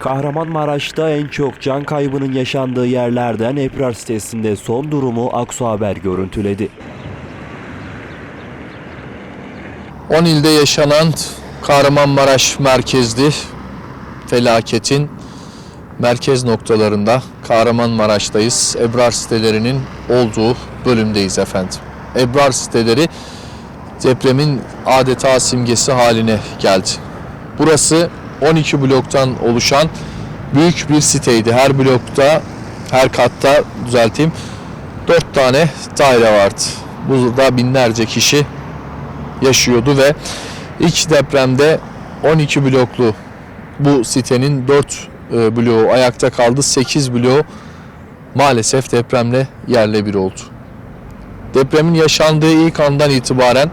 Kahramanmaraş'ta en çok can kaybının yaşandığı yerlerden Ebrar sitesinde son durumu Aksu Haber görüntüledi. 10 ilde yaşanan Kahramanmaraş merkezli felaketin merkez noktalarında Kahramanmaraş'tayız. Ebrar sitelerinin olduğu bölümdeyiz efendim. Ebrar siteleri depremin adeta simgesi haline geldi. Burası 12 bloktan oluşan büyük bir siteydi. Her blokta, her katta düzelteyim 4 tane daire vardı. Burada binlerce kişi yaşıyordu ve ilk depremde 12 bloklu bu sitenin 4 e, bloğu ayakta kaldı. 8 bloğu maalesef depremle yerle bir oldu. Depremin yaşandığı ilk andan itibaren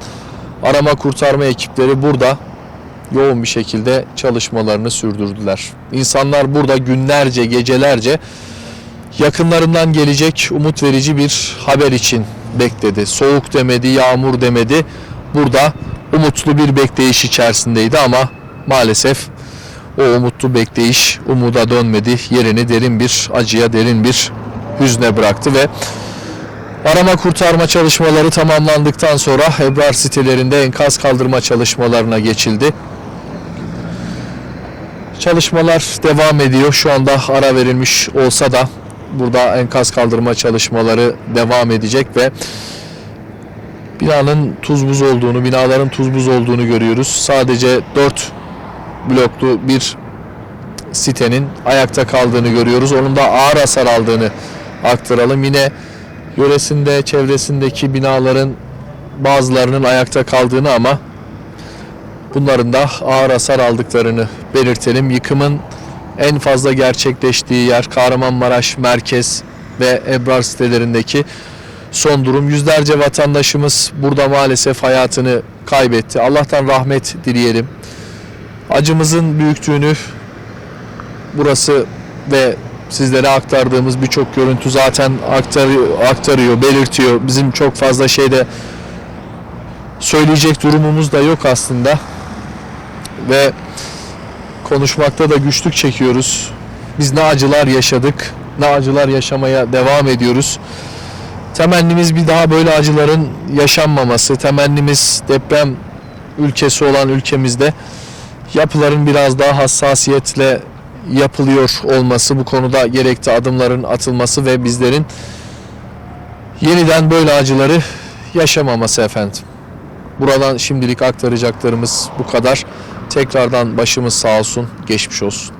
arama kurtarma ekipleri burada yoğun bir şekilde çalışmalarını sürdürdüler. İnsanlar burada günlerce, gecelerce yakınlarından gelecek umut verici bir haber için bekledi. Soğuk demedi, yağmur demedi. Burada umutlu bir bekleyiş içerisindeydi ama maalesef o umutlu bekleyiş umuda dönmedi. Yerini derin bir acıya, derin bir hüzne bıraktı ve arama kurtarma çalışmaları tamamlandıktan sonra Ebrar sitelerinde enkaz kaldırma çalışmalarına geçildi. Çalışmalar devam ediyor. Şu anda ara verilmiş olsa da burada enkaz kaldırma çalışmaları devam edecek ve binanın tuz buz olduğunu, binaların tuz buz olduğunu görüyoruz. Sadece 4 bloklu bir sitenin ayakta kaldığını görüyoruz. Onun da ağır hasar aldığını aktaralım. Yine yöresinde, çevresindeki binaların bazılarının ayakta kaldığını ama bunların da ağır hasar aldıklarını belirtelim. Yıkımın en fazla gerçekleştiği yer Kahramanmaraş merkez ve Ebrar sitelerindeki son durum. Yüzlerce vatandaşımız burada maalesef hayatını kaybetti. Allah'tan rahmet dileyelim. Acımızın büyüklüğünü burası ve sizlere aktardığımız birçok görüntü zaten aktarıyor, aktarıyor, belirtiyor. Bizim çok fazla şeyde söyleyecek durumumuz da yok aslında. Ve konuşmakta da güçlük çekiyoruz. Biz ne acılar yaşadık, ne acılar yaşamaya devam ediyoruz. Temennimiz bir daha böyle acıların yaşanmaması. Temennimiz deprem ülkesi olan ülkemizde yapıların biraz daha hassasiyetle yapılıyor olması, bu konuda gerekli adımların atılması ve bizlerin yeniden böyle acıları yaşamaması efendim. Buradan şimdilik aktaracaklarımız bu kadar. Tekrardan başımız sağ olsun, geçmiş olsun.